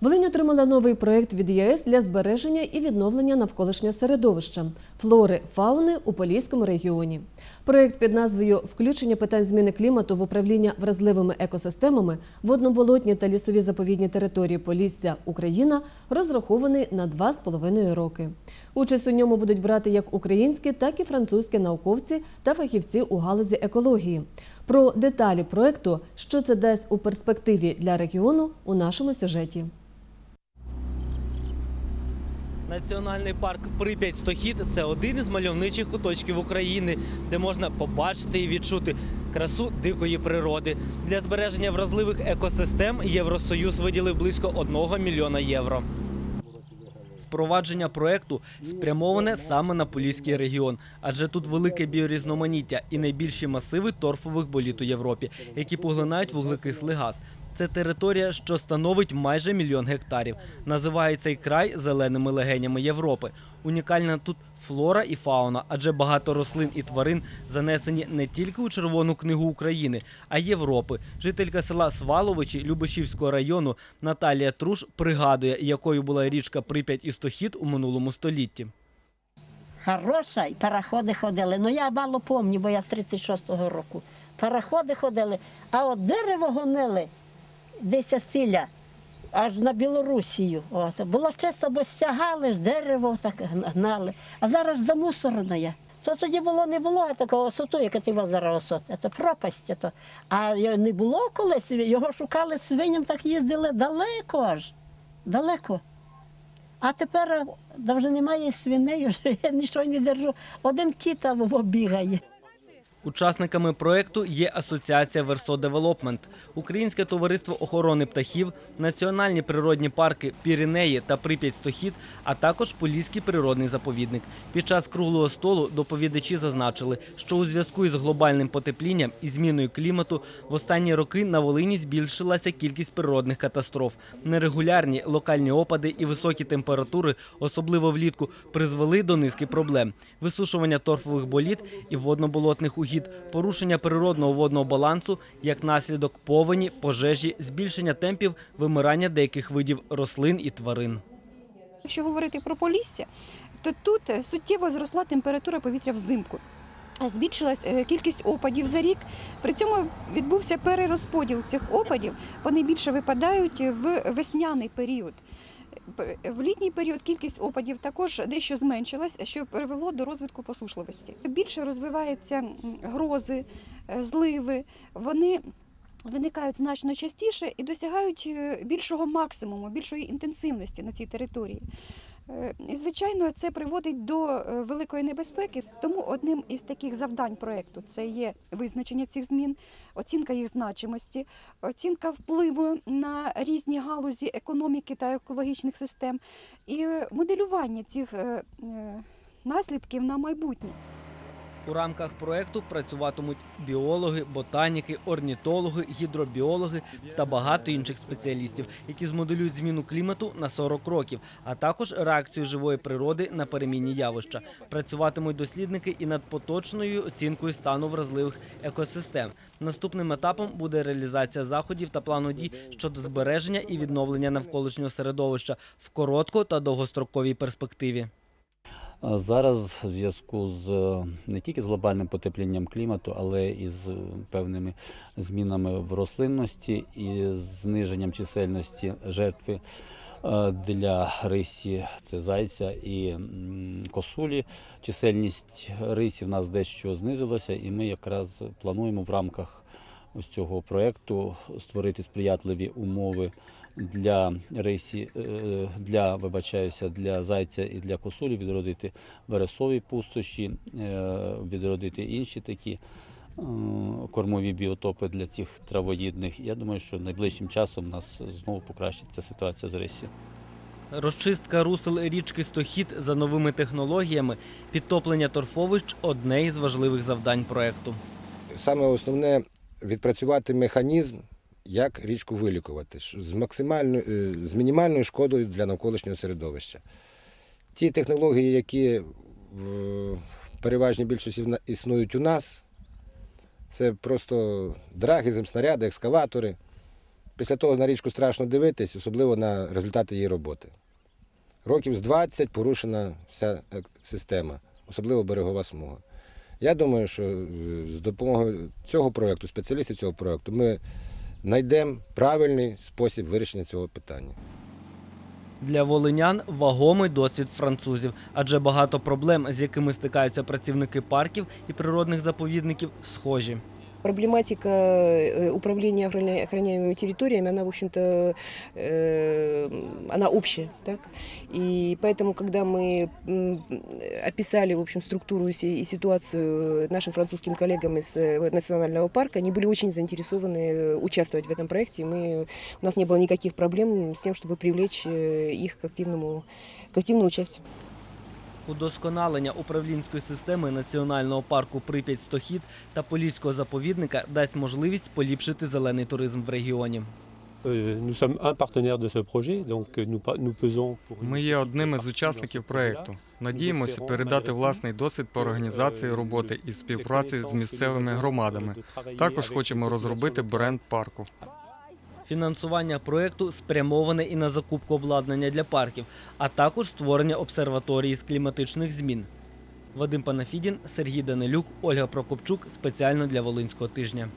Волинь отримала новий проєкт від ЄС для збереження і відновлення навколишнього середовища флори, фауни у Поліському регіоні. Проєкт під назвою Включення питань зміни клімату в управління вразливими екосистемами, водноболотні та лісові заповідні території Полісся Україна розрахований на два з половиною роки. Участь у ньому будуть брати як українські, так і французькі науковці та фахівці у галузі екології. Про деталі проєкту, що це дасть у перспективі для регіону, у нашому сюжеті. Національний парк Прип'ять Стохід це один із мальовничих куточків України, де можна побачити і відчути красу дикої природи. Для збереження вразливих екосистем Євросоюз виділив близько 1 мільйона євро. Впровадження проекту спрямоване саме на Поліський регіон, адже тут велике біорізноманіття і найбільші масиви торфових боліт у Європі, які поглинають вуглекислий газ. Це територія, що становить майже мільйон гектарів. Називає цей край зеленими легенями Європи. Унікальна тут флора і фауна, адже багато рослин і тварин занесені не тільки у Червону книгу України, а й Європи. Жителька села Сваловичі Любешівського району Наталія Труш пригадує, якою була річка Прип'ять і Стохід у минулому столітті. Хороша, і пароходи ходили. Ну я мало пам'ятаю, бо я з 36-го року. Пароходи ходили, а от дерево гонили десь сіля, аж на Білорусію. От. Було чисто, бо стягали дерево так гнали. А зараз замусорено є. То тоді було не було такого осоту, як ти зараз осот. Це пропасть. Це. А не було колись, його шукали свиням, так їздили далеко аж. Далеко. А тепер вже немає свиней, вже я нічого не держу. Один кіт там бігає. Учасниками проекту є Асоціація Версо Девелопмент, Українське товариство охорони птахів, національні природні парки Піренеї та Прип'ять Стохід, а також Поліський природний заповідник. Під час круглого столу доповідачі зазначили, що у зв'язку із глобальним потеплінням і зміною клімату в останні роки на Волині збільшилася кількість природних катастроф. Нерегулярні локальні опади і високі температури, особливо влітку, призвели до низки проблем: висушування торфових боліт і водноболотних угід, порушення природного водного балансу, як наслідок повені, пожежі, збільшення темпів вимирання деяких видів рослин і тварин. Якщо говорити про Полісся, то тут е, суттєво зросла температура повітря взимку. Збільшилась е, кількість опадів за рік. При цьому відбувся перерозподіл цих опадів. Вони більше випадають в весняний період. В літній період кількість опадів також дещо зменшилась, що привело до розвитку посушливості. Більше розвиваються грози, е, зливи. Вони виникають значно частіше і досягають е, більшого максимуму, більшої інтенсивності на цій території. Е, І, звичайно, це приводить до е, великої небезпеки. Тому одним із таких завдань проєкту це є визначення цих змін, оцінка їх значимості, оцінка впливу на різні галузі економіки та екологічних систем і е, моделювання цих наслідків на майбутнє. У рамках проекту працюватимуть біологи, ботаніки, орнітологи, гідробіологи та багато інших спеціалістів, які змоделюють зміну клімату на 40 років, а також реакцію живої природи на перемінні явища. Працюватимуть дослідники і над поточною оцінкою стану вразливих екосистем. Наступним етапом буде реалізація заходів та плану дій щодо збереження і відновлення навколишнього середовища в коротко та довгостроковій перспективі. Зараз в зв'язку з е, не тільки з глобальним потеплінням клімату, але і з е, певними змінами в рослинності і зниженням чисельності жертви е, для рисі, це зайця і косулі. Чисельність рисів у нас дещо знизилася, і ми якраз плануємо в рамках ось цього проєкту створити сприятливі умови для рисі, е, для вибачаюся, для зайця і для косулі відродити вересові пустощі, е, відродити інші такі е, кормові біотопи для цих травоїдних. Я думаю, що найближчим часом у нас знову покращиться ситуація з рисі. Розчистка русел річки Стохід за новими технологіями, підтоплення торфовищ одне із важливих завдань проекту. саме основне відпрацювати механізм, як річку вилікувати з, е, з мінімальною шкодою для навколишнього середовища. Ті технології, які в переважній більшості існують у нас, це просто драги, земснаряди, екскаватори. Після того на річку страшно дивитись, особливо на результати її роботи. Років з 20 порушена вся е, система, особливо берегова смуга. Я думаю, що е, з допомогою цього проєкту, спеціалістів цього проєкту, ми знайдемо правильний спосіб вирішення цього питання. Для волинян вагомий досвід французів, адже багато проблем, з якими стикаються працівники парків і природних заповідників, схожі Проблематика э, управления охраня- охраняемыми территориями, она, в общем-то, э, она общая. Так? И поэтому, когда мы м, описали, в общем, структуру и си- и ситуацию нашим французским коллегам из э, национального парка, они были очень заинтересованы э, участвовать в этом проекте. и Мы, у нас не было никаких проблем с тем, чтобы привлечь э, их к активному, к активному участию. Удосконалення управлінської системи національного парку Прип'ять Стохід та Поліського заповідника дасть можливість поліпшити зелений туризм в регіоні. Donc euh, Ми є одним із учасників проєкту. Надіємося передати власний досвід по організації роботи і співпраці з місцевими громадами. Також хочемо розробити бренд парку. Фінансування проєкту спрямоване і на закупку обладнання для парків, а також створення обсерваторії з кліматичних змін. Вадим Панафідін, Сергій Данилюк, Ольга Прокопчук спеціально для Волинського тижня.